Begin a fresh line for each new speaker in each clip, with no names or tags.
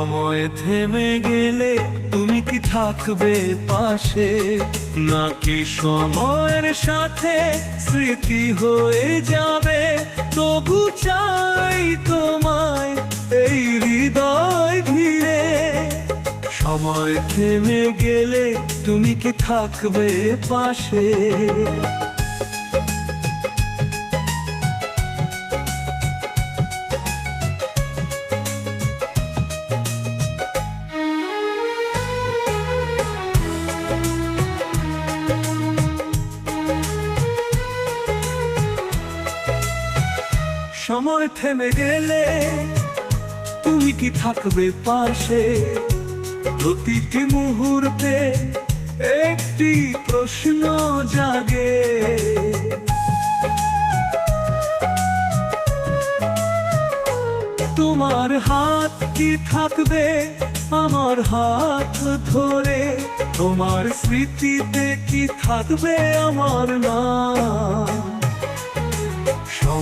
থেমে গেলে তুমি কি থাকবে পাশে? নাকি সময়ের সাথে স্মৃতি হয়ে যাবে? তবু চাই তোমায় এই হৃদয় ঘিরে। সময় থেমে গেলে তুমি কি থাকবে পাশে? সময় থেমে গেলে তুমি কি থাকবে পাশে? প্রতিটি মুহূর্তে একটি প্রশ্ন জাগে। তোমার হাত কি থাকবে? আমার হাত ধরে। তোমার স্মৃতিতে কি থাকবে? আমার নাম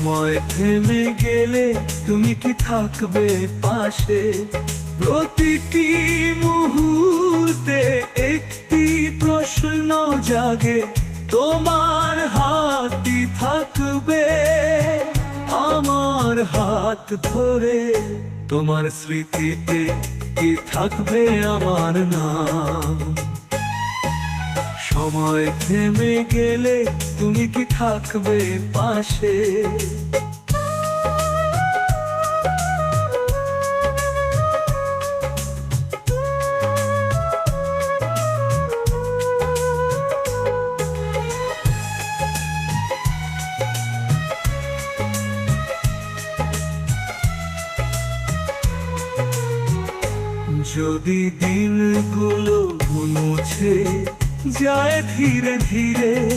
সময় থেমে গেলে তুমি কি থাকবে পাশে? প্রতিটি মুহূর্তে একটি প্রশ্ন জাগে, তোমার হাতই থাকবে। আমার হাত ধরে তোমার স্মৃতিতে কি থাকবে আমার নাম? সময় থেমে গেলে তুমি কি থাকবে পাশে? যদি দিনগুলো মুছে যায় ধীরে ধীরে।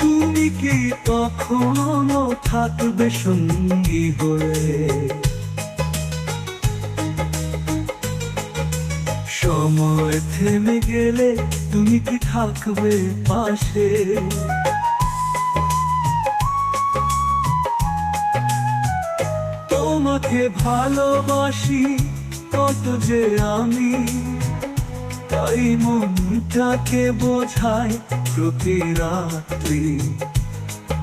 তুমি কি তখনও থাকবে সঙ্গী হয়ে? সময় থেমে গেলে তুমি কি থাকবে পাশে? তোমাকে ভালোবাসি কত যে আমি। তাই মনটাকে বোঝায় প্রতি রাত্রি।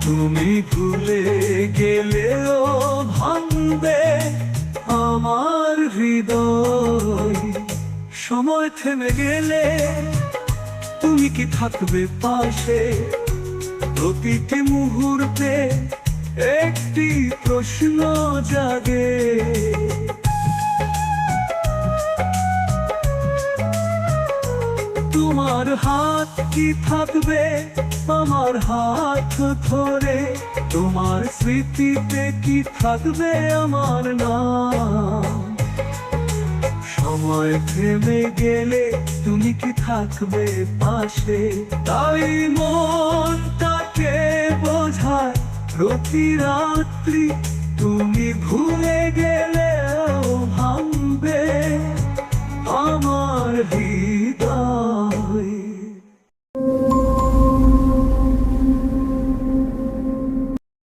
তুমি ভুলে গেলেও ভাঙবে আমার হৃদয়। সময় থেমে গেলে তুমি কি থাকবে পাশে? প্রতিটি মুহূর্তে একটি প্রশ্ন জাগে। তোমার হাত কি থাকবে? আমার হাত ধরে তোমার স্মৃতিতে কি থাকবে আমার নাম? সময় থেমে গেলে তুমি কি থাকবে পাশে? তাই মনটাকে বোঝায় প্রতি রাত্রি তুমি ভুলে গেলে ভাববে আমার ভিড়